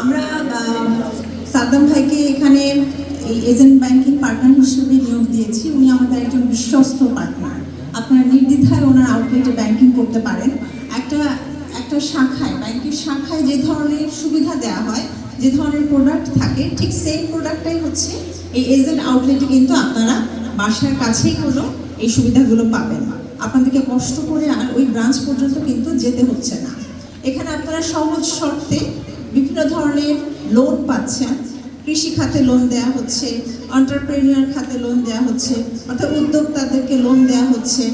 আমরা সাদ্দাম ভাইকে এখানে এই এজেন্ট ব্যাংকিং পার্টনার হিসেবে নিয়োগ দিয়েছি। উনি আমাদের একজন বিশ্বস্ত পার্টনার। আপনারা নির্দ্বিধায় ওনার আউটলেটে ব্যাংকিং করতে পারেন। একটা একটা শাখায়, ব্যাংকের শাখায় যে ধরনের সুবিধা দেওয়া হয়, যে ধরনের প্রোডাক্ট থাকে, ঠিক সেম প্রোডাক্টটাই হচ্ছে এই এজেন্ট আউটলেটে কিন্তু আপনারা বাসার কাছেই হলো এই সুবিধাগুলো পাবেন। আপনাদেরকে কষ্ট করে আর ওই ব্রাঞ্চ পর্যন্ত কিন্তু যেতে হচ্ছে না। এখানে আপনারা সহজ শর্তে বিভিন্ন ধরনের লোন পাচ্ছেন। কৃষি খাতে লোন দেওয়া হচ্ছে অন্টারপ্রেনিয়ার খাতে লোন দেওয়া হচ্ছে, অর্থাৎ উদ্যোক্তাদেরকে লোন দেওয়া হচ্ছে।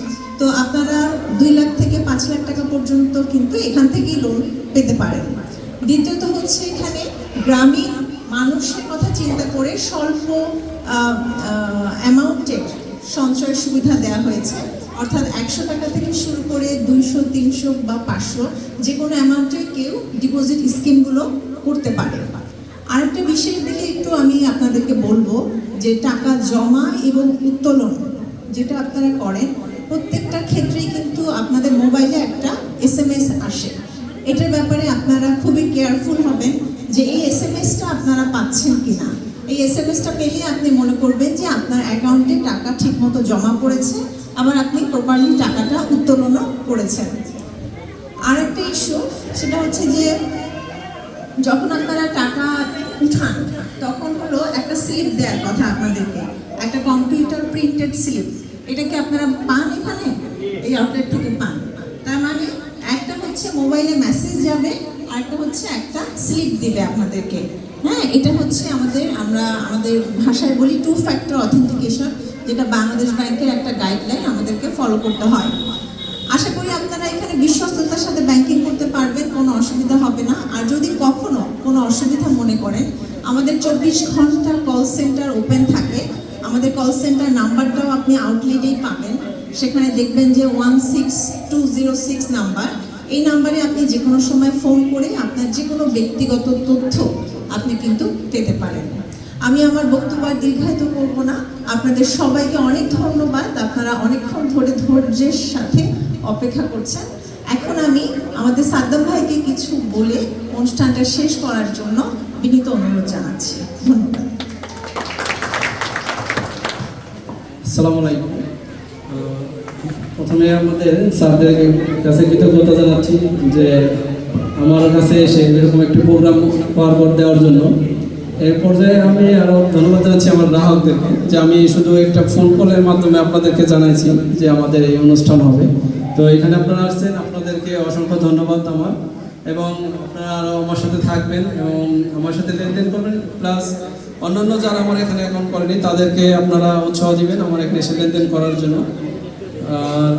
তো আপনারা দুই লাখ থেকে পাঁচ লাখ টাকা পর্যন্ত কিন্তু এখান থেকেই লোন পেতে পারেন। দ্বিতীয়ত হচ্ছে এখানে গ্রামীণ মানুষের কথা চিন্তা করে স্বল্প অ্যামাউন্টের সঞ্চয়ের সুবিধা দেওয়া হয়েছে। অর্থাৎ একশো টাকা থেকে শুরু করে দুইশো, তিনশো বা পাঁচশো যে কোনো অ্যামাউন্টে কেউ ডিপোজিট স্কিমগুলো করতে পারে। আরেকটা বিষয়ের দিকে একটু আমি আপনাদেরকে বলব যে টাকা জমা এবং উত্তোলন যেটা আপনারা করেন, প্রত্যেকটা ক্ষেত্রেই কিন্তু আপনাদের মোবাইলে একটা এস এম এস আসে। এটার ব্যাপারে আপনারা খুবই কেয়ারফুল হবেন যে এই এস এম এসটা আপনারা পাচ্ছেন কিনা। এই এস এম এসটা পেলে আপনি মনে করবেন যে আপনার অ্যাকাউন্টে টাকা ঠিকমতো জমা পড়েছে আবার আপনি প্রপারলি টাকাটা উত্তোলনও করেছেন। আরেকটা ইস্যু সেটা হচ্ছে যে যখন আপনারা টাকা উঠান, তখন হলো একটা স্লিপ দেওয়ার কথা আপনাদেরকে, একটা কম্পিউটার প্রিন্টেড স্লিপ এটা কি আপনারা পান এখানে? এই আউটলেট থেকে পান। তার মানে একটা হচ্ছে মোবাইলে মেসেজ যাবে আর একটা হচ্ছে একটা স্লিপ দিবে আপনাদেরকে। হ্যাঁ এটা হচ্ছে আমাদের, আমরা আমাদের ভাষায় বলি টু ফ্যাক্টর অথেন্টিকেশন যেটা বাংলাদেশ ব্যাংকের একটা গাইডলাইন আমাদেরকে ফলো করতে হয়। আশা করি আপনারা এখানে বিশ্বস্ততার সাথে ব্যাংকিং করতে পারবেন, কোনো অসুবিধা হবে না। আর যদি কখনো কোনো অসুবিধা মনে করেন, আমাদের চব্বিশ ঘণ্টা কল সেন্টার ওপেন থাকে। আমাদের কল সেন্টার নাম্বারটাও আপনি আউটলেটেই পাবেন। সেখানে দেখবেন যে one six two zero six number. এই নাম্বারে আপনি যে কোনো সময় ফোন করে আপনার যে কোনো ব্যক্তিগত তথ্য আপনি কিন্তু পেতে পারেন। আমি আমার বক্তব্য দীর্ঘায়িত করব না। আপনাদের সবাইকে অনেক ধন্যবাদ। আপনারা অনেকক্ষণ ধরে ধৈর্যের সাথে অপেক্ষা করছেন। এখন আমি আমাদের সাদ্দাম ভাইকে কিছু বলে অনুষ্ঠানটা শেষ করার জন্য বিনীত অনুরোধ জানাচ্ছি। ধন্যবাদ। আসসালামু আলাইকুম। প্রথমে আমাদের স্যারদের কাছে কৃতজ্ঞতা জানাচ্ছি যে আমার কাছে এসে এরকম একটি প্রোগ্রাম পাওয়ার দেওয়ার জন্য। এর পর্যায়ে আমি আরও ধন্যবাদ জানাচ্ছি আমার গ্রাহকদেরকে যে আমি শুধু একটা ফোন কলের মাধ্যমে আপনাদেরকে জানাইছি যে আমাদের এই অনুষ্ঠান হবে। তো এখানে আপনারা আসছেন, আপনাদেরকে অসংখ্য ধন্যবাদ আমার। এবং আপনারা আরও আমার সাথে থাকবেন এবং আমার সাথে লেনদেন করবেন প্লাস অন্যান্য যারা আমার এখানে অ্যাকাউন্ট করেনি, তাদেরকে আপনারা উৎসাহ দিবেন আমার এখানে এসে লেনদেন করার জন্য। আর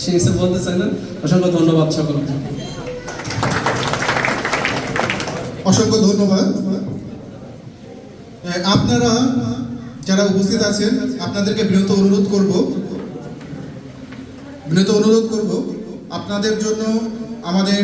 সে হিসেবে বলতে চাই না অসংখ্য ধন্যবাদ সকলকে। অসংখ্য ধন্যবাদ। আপনারা যারা উপস্থিত আছেন আপনাদেরকে বিনত অনুরোধ করব। বিনত অনুরোধ করব। আপনাদের জন্য আমাদের